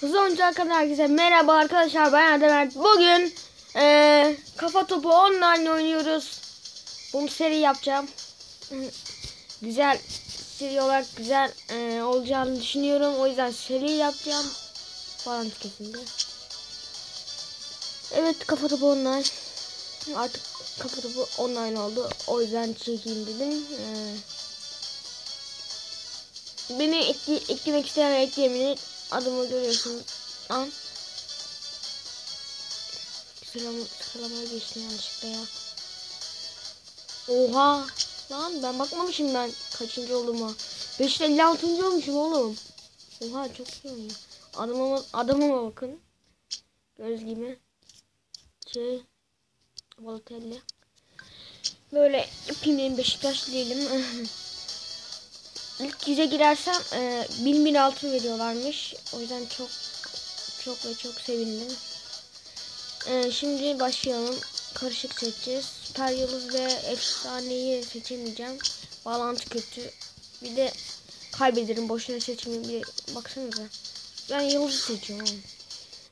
Hızlı oyuncu arkadaşlar herkese merhaba arkadaşlar ben Erdem Bugün eee, kafa topu online oynuyoruz. Bunu seri yapacağım. güzel seri olarak güzel eee, olacağını düşünüyorum. O yüzden seri yapacağım. Falan kesildi. Evet kafa topu online. Artık kafa topu online oldu. O yüzden çekeyim dedim. Eee, beni ekle, eklemek isteyen ekleyebilir. Adımı görüyorsunuz. An. Sıralama, sıralamaya geçtim yanlışlıkla ya. Oha. Lan ben bakmamışım ben kaçıncı olduğuma. 556. olmuşum oğlum. Oha çok iyi oynuyor. Adımıma, adımıma bakın. Göz gibi. Şey. Balotelli. Böyle yapayım Beşiktaş değilim. İlk yüze girersem e, 1000 bin altın veriyorlarmış. O yüzden çok çok ve çok sevindim. E, şimdi başlayalım. Karışık seçeceğiz. Süper Yıldız ve Efsaneyi seçemeyeceğim. Bağlantı kötü. Bir de kaybederim. Boşuna seçmeyeyim. Bir baksanıza. Ben Yıldız seçiyorum.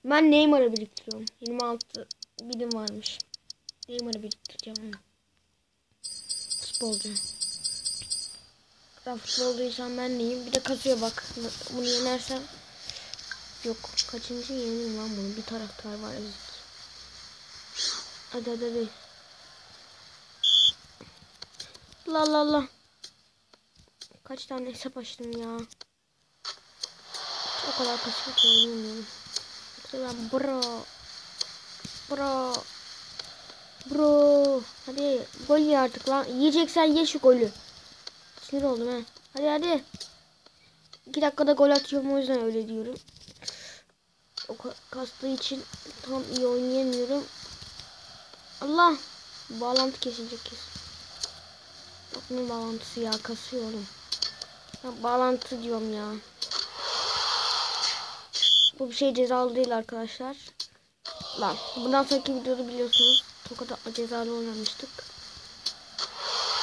Ben Neymar'ı biriktiriyorum. 26 bilim varmış. Neymar'ı biriktireceğim. Futbolcu. Ben futbolcuysam ben neyim? Bir de kasıyor bak. Bunu yenersem yok. Kaçıncı yeneyim lan bunu? Bir taraftar var ezik. Hadi hadi hadi. La la la. Kaç tane hesap açtım ya. O kadar kasıyor ki oynayamıyorum. Yoksa bro. Bro. Bro. Hadi gol ye artık lan. Yiyeceksen ye şu golü. Sinir oldum ha. Hadi hadi. İki dakikada gol atıyorum o yüzden öyle diyorum. O ka- kastığı için tam iyi oynayamıyorum. Allah. Bağlantı kesilecek kesin. Bak ne bağlantısı ya kasıyor. Ya, bağlantı diyorum ya. Bu bir şey cezalı değil arkadaşlar. Lan bundan sonraki videoda biliyorsunuz. Tokat atma cezalı oynamıştık.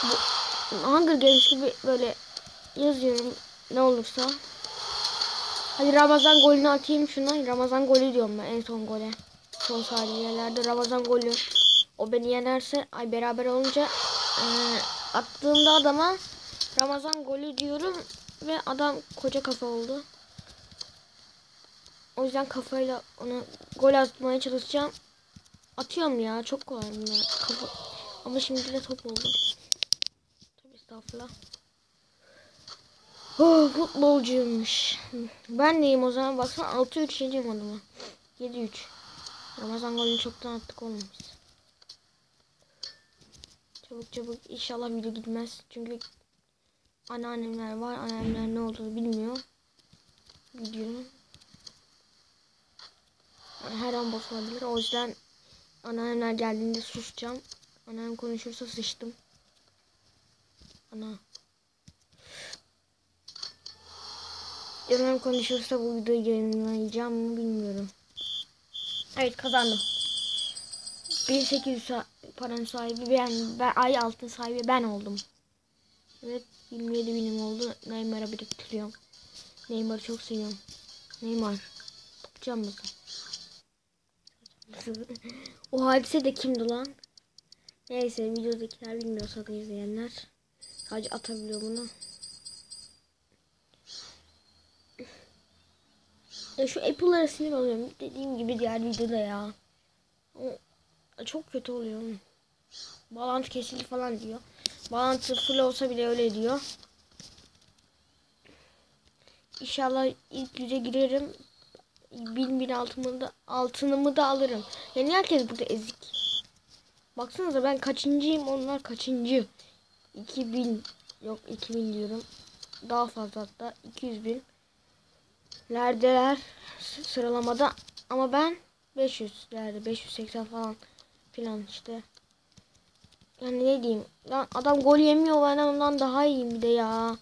Bu Hunger Games gibi böyle yazıyorum ne olursa. Hadi Ramazan golünü atayım şuna. Ramazan golü diyorum ben en son gole. Son saniyelerde Ramazan golü. O beni yenerse ay beraber olunca eee, attığımda adama Ramazan golü diyorum ve adam koca kafa oldu. O yüzden kafayla onu gol atmaya çalışacağım. Atıyorum ya çok kolay bunlar. Kafa... Ama şimdi de top oldu. Estağfurullah. Oh, futbolcuymuş. Ben neyim o zaman? Baksana 6-3 yeneceğim adamı. 7-3. Ramazan golünü çoktan attık oğlum biz. Çabuk çabuk. İnşallah video gitmez. Çünkü anneannemler var. Anneannemler ne olduğunu bilmiyor. Videonun. Her an bozulabilir. O yüzden anneannemler geldiğinde susacağım. Annem konuşursa sıçtım. Ana. Annem konuşursa bu videoyu yayınlayacağım mı bilmiyorum. Evet kazandım. 1800 sa- paranın sahibi ben, ben ay altın sahibi ben oldum. Evet 27 binim oldu. Neymar'a biriktiriyorum. Neymar'ı çok seviyorum. Neymar. Bakacağım mısın? o hadise de kimdi lan? Neyse videodakiler bilmiyorsa da izleyenler. Sadece atabiliyor bunu. Ya şu Apple'lara sinir oluyorum. Dediğim gibi diğer videoda ya. Çok kötü oluyor. Bağlantı kesildi falan diyor. Bağlantı full olsa bile öyle diyor. İnşallah ilk yüze girerim. Bin bin altımı da, altınımı da alırım. Yani herkes burada ezik. Baksanıza ben kaçıncıyım onlar kaçıncı. 2000 yok 2000 diyorum. Daha fazla hatta 200 bin. Lerdeler sıralamada ama ben 500'lerde 580 falan filan işte. Yani ne diyeyim? Lan adam gol yemiyor ben ondan daha iyiyim bir de ya.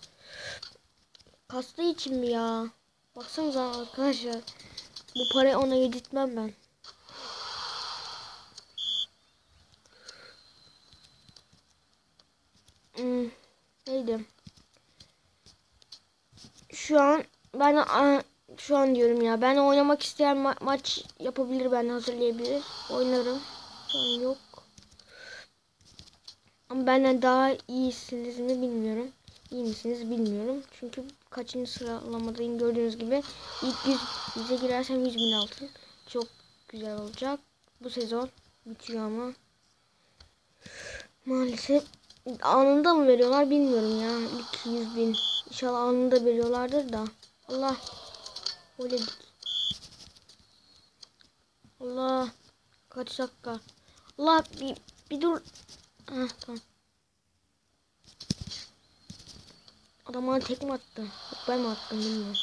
Kastığı için mi ya? Baksanıza arkadaşlar. Bu parayı ona yedirtmem ben. Neydi? Şu an ben şu an diyorum ya. Ben oynamak isteyen ma- maç yapabilir ben hazırlayabilir. Oynarım. An yok. Ama benden daha iyisiniz mi bilmiyorum. İyi misiniz bilmiyorum. Çünkü kaçıncı sıralamadayım gördüğünüz gibi. ilk 100, 100'e girersem 100 bin altın. Çok güzel olacak. Bu sezon bitiyor ama. Maalesef anında mı veriyorlar bilmiyorum ya. İlk 100 bin. İnşallah anında veriyorlardır da. Allah. Öyle Allah. Kaç dakika. Allah bir, bir dur. Heh, tamam. Adam bana tekme attı. Yok, ben mi attım bilmiyorum.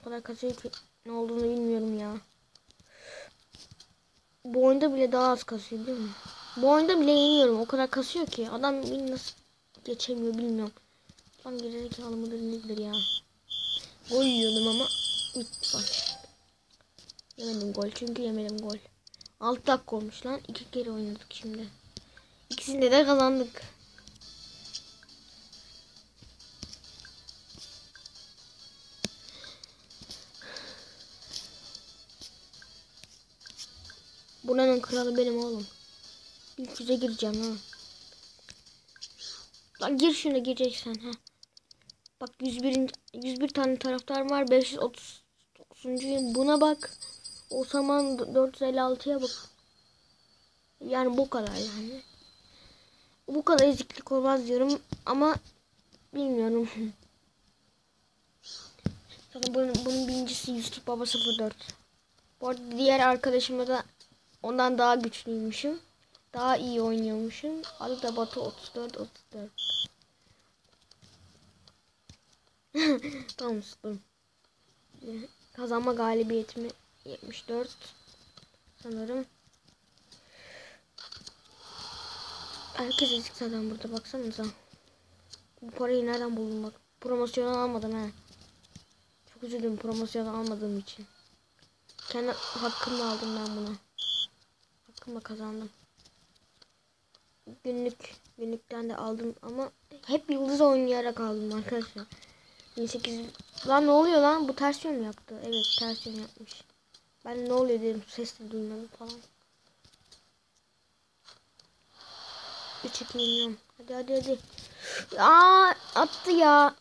O kadar kasıyor ki ne olduğunu bilmiyorum ya. Bu oyunda bile daha az kasıyor değil mi? Bu oyunda bile yeniyorum. O kadar kasıyor ki. Adam beni nasıl geçemiyor bilmiyorum. Lan gerizekalı mıdır nedir ya. Gol yiyordum ama bitti. Yemedim gol çünkü yemedim gol. 6 dakika olmuş lan. İki kere oynadık şimdi. İkisinde de kazandık. Buranın kralı benim oğlum. İlk yüze gireceğim ha. Lan gir şuna gireceksen ha. Bak 101. 101 tane taraftar var. 530. Buna bak. O zaman 456'ya bak. Yani bu kadar yani. Bu kadar eziklik olmaz diyorum ama bilmiyorum. Zaten bunun, bunun birincisi Yusuf Baba 04. Bu arada diğer arkadaşıma da ondan daha güçlüymüşüm. Daha iyi oynuyormuşum. Adı da Batu 34 34. tamam sustum. Kazanma galibiyetimi 74 sanırım. Herkes ezik zaten burada baksanıza. Bu parayı nereden buldum bak. Promosyon almadım he. Çok üzüldüm promosyon almadığım için. Kendi hakkımla aldım ben bunu. Hakkımla kazandım. Günlük günlükten de aldım ama hep yıldız oynayarak aldım arkadaşlar. 18 lan ne oluyor lan bu ters yön yaptı? Evet ters yön yapmış. Ben ne oluyor dedim ses de duymadım falan. 3 2 yeniyorum. Hadi hadi hadi. Aa attı ya.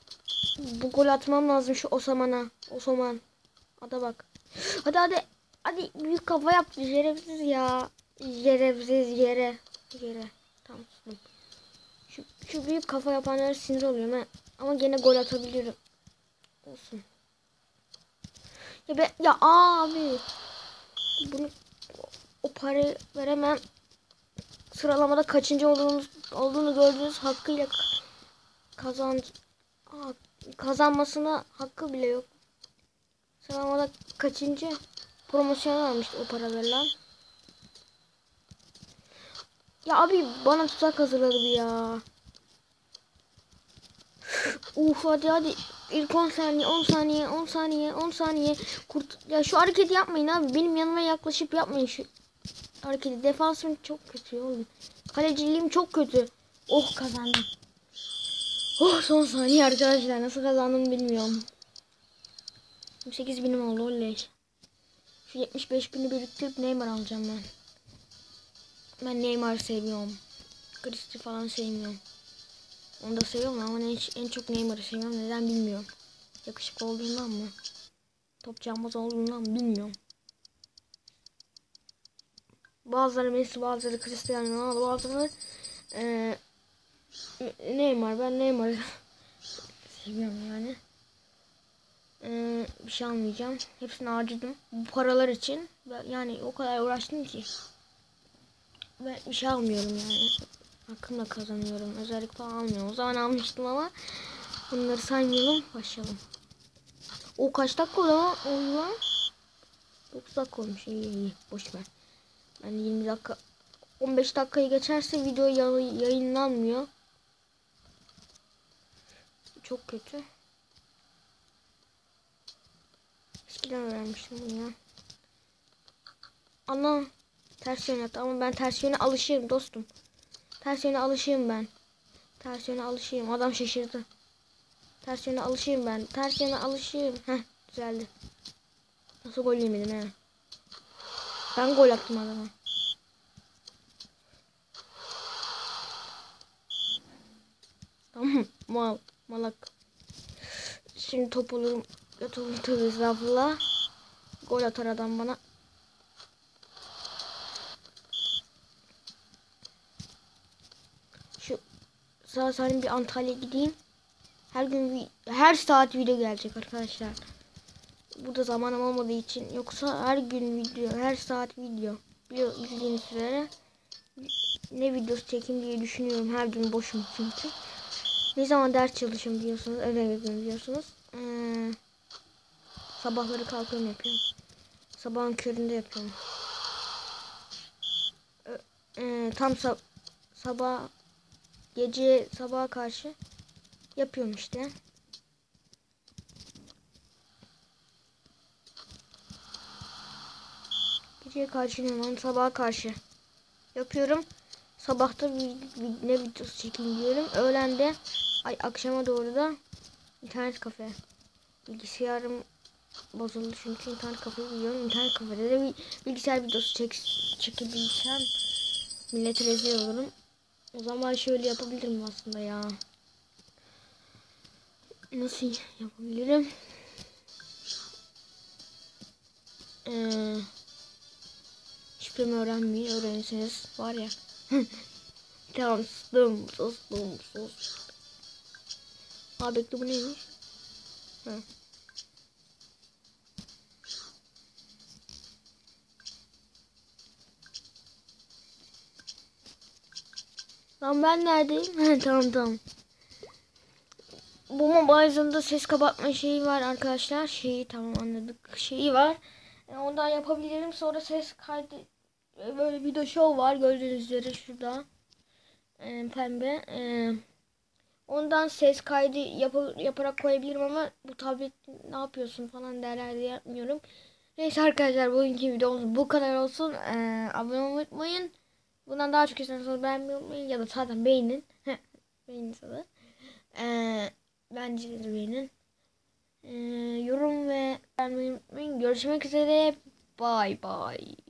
Bu gol atmam lazım şu Osaman'a. Osaman. Ada bak. Hadi hadi. Hadi büyük kafa yaptı şerefsiz ya. Şerefsiz yere. Yere. Tamam sustum. Şu, şu büyük kafa yapanlara sinir oluyorum ha. Ama gene gol atabilirim. Olsun. Ya be ya abi. Bunu o parayı veremem. Sıralamada kaçıncı olduğunu, olduğunu gördüğünüz hakkıyla kazan kazanmasına hakkı bile yok. Sıralamada kaçıncı promosyon almıştı o paralarla. Ya abi bana tuzak hazırladı ya. Uf hadi hadi. İlk 10 saniye, 10 saniye, 10 saniye, 10 saniye. Kurt ya şu hareketi yapmayın abi. Benim yanıma yaklaşıp yapmayın şu hareketi. Defansım çok kötü oğlum. Kaleciliğim çok kötü. Oh kazandım. Oh son saniye arkadaşlar. Nasıl kazandım bilmiyorum. 28 binim oldu oley. Şu 75 bini biriktirip Neymar alacağım ben. Ben Neymar'ı seviyorum. Cristi falan sevmiyorum. Onu da seviyorum ama en, en çok Neymar'ı seviyorum. Neden bilmiyorum. Yakışıklı olduğundan mı? Top cambaz olduğundan mı bilmiyorum. Bazıları Messi, bazıları Cristiano Ronaldo, bazıları ee, Neymar. Ben Neymar'ı seviyorum yani. Ee, bir şey almayacağım. Hepsini harcadım. Bu paralar için. Yani o kadar uğraştım ki. Ben bir şey almıyorum yani. Hakkımla kazanıyorum. Özellik falan almıyorum. O zaman almıştım ama bunları saymayalım. Başlayalım. O kaç dakika oldu lan? Oldu lan. 9 dakika olmuş. İyi iyi. Boş ver. Ben 20 dakika 15 dakikayı geçerse video yayınlanmıyor. Çok kötü. Eskiden öğrenmiştim bunu ya. Ana ters yön yaptı ama ben ters yöne alışığım dostum. Ters yöne alışığım ben. Ters yöne alışığım. Adam şaşırdı. Ters yöne alışığım ben. Ters yöne alışığım. Heh Düzeldi. Nasıl gol yemedim he? Ben gol attım adama. Tamam mal malak. Şimdi top olurum. Ya topu tövbe estağfurullah. Gol atar adam bana. Şu sağ salim bir Antalya gideyim. Her gün her saat video gelecek arkadaşlar. Burada zamanım olmadığı için yoksa her gün video, her saat video. Bildiğiniz üzere ne videosu çekeyim diye düşünüyorum. Her gün boşum çünkü. Ne zaman ders çalışın diyorsunuz, ödev yapıyorum diyorsunuz. Ee, sabahları kalkıyorum yapıyorum. Sabahın köründe yapıyorum. Ee, tam sa- sabah gece sabaha karşı yapıyorum işte. Geceye karşı ne lan sabaha karşı yapıyorum. Sabahta ne videosu çekeyim diyorum. Öğlen de ay akşama doğru da internet kafe. Bilgisayarım bozuldu çünkü internet kafe biliyorum. İnternet kafede de bilgisayar videosu çek, çekebilsem millete rezil olurum. O zaman şöyle yapabilirim aslında ya. Nasıl yapabilirim? Ee, şifremi öğrenmeyi öğrenirseniz var ya. tamam sustum sustum sustum. Bekle bu neymiş? Ha. Lan ben neredeyim? Tamam tamam. Bu mobile'ında ses kapatma şeyi var arkadaşlar. Şeyi tamam anladık. Şeyi var. E, ondan yapabilirim. Sonra ses kaydı e, böyle video show var. Gördüğünüz üzere şurada. E, pembe. E, ondan ses kaydı yap yaparak koyabilirim ama bu tablet ne yapıyorsun falan derler diye yapmıyorum. Neyse arkadaşlar bugünkü videomuz bu kadar olsun. E, abone olmayı unutmayın. Bundan daha çok isterseniz beğenmeyi ya da zaten beğenin. beğenin zaten. Ee, bence de beğenin. Ee, yorum ve beğenmeyi unutmayın. Görüşmek üzere. Bye bye.